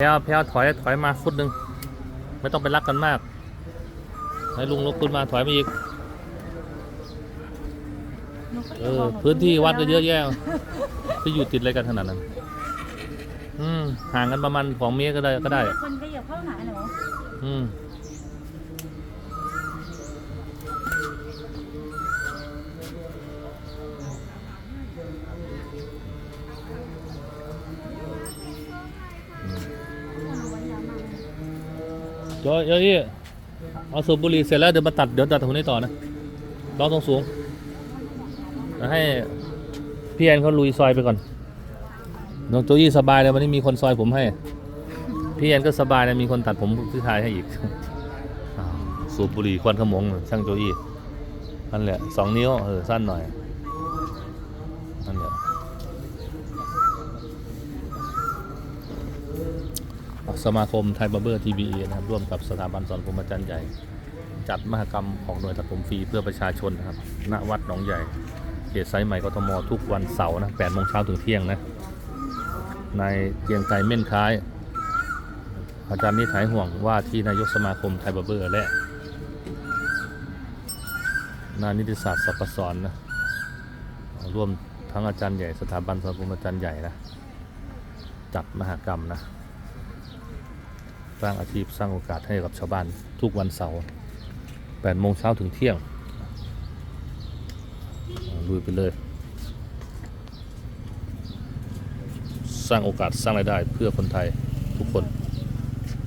แพลวแพลวถอยถอยมาฟุตหนึ่งไม่ต้องไปรักกันมากให้ลุงลุกขึ้นมาถอยมาอีกเออพื้นที่วัดก็เยอะแยะที่อยู่ติดอะไรกันขนาดนั้นอืมห่างกันประมาณสองเมตรก็ได้ก็ได้คนขยับเข้าหาเหรออืม จอยเอ้ยเอาสูบบุหรี่เสร็จแล้วเดี๋ยวมาตัดเดี๋ยวตัดตรงนี้ต่อนะลองตรงสูงให้พี่แอนเขาลุยซอยไปก่อนน้องโจยี่สบายเลยวันนี้มีคนซอยผมให้ พี่แอนก็สบายนะมีคนตัดผมที่ทายให้อีกสูบบุหรี่ควันขมงช่างโจยี่นั่นแหละสองนิ้วเออสั้นหน่อยนั่นแหละ สมาคมไทยบาร์เบอร์ทีบีนะครับร่วมกับสถาบันสอนผมอาจารย์ใหญ่ จัดมหกรรมของหน่วยตัดผมฟรีเพื่อประชาชนนะครับณวัดหนองใหญ่เขตไซใหม่กทมทุกวันเสาร์นะ8โมงเช้าถึงเที่ยงนะในเกียงไกรเม่นคล้าย อาจารย์นิถายห่วงว่าที่นายกสมาคมไทยบาร์เบอร์และนานิติศาสตร์สรรพสอนนะร่วมทั้งอาจารย์ใหญ่สถาบันสังคมอาจารย์ใหญ่นะจัดมหกรรมนะ สร้างอาชีพสร้างโอกาสให้กับชาวบ้านทุกวันเสาร์8โมงเช้าถึงเที่ยงลุยไปเลย สร้างโอกาสสร้างรายได้เพื่อคนไทยทุกคน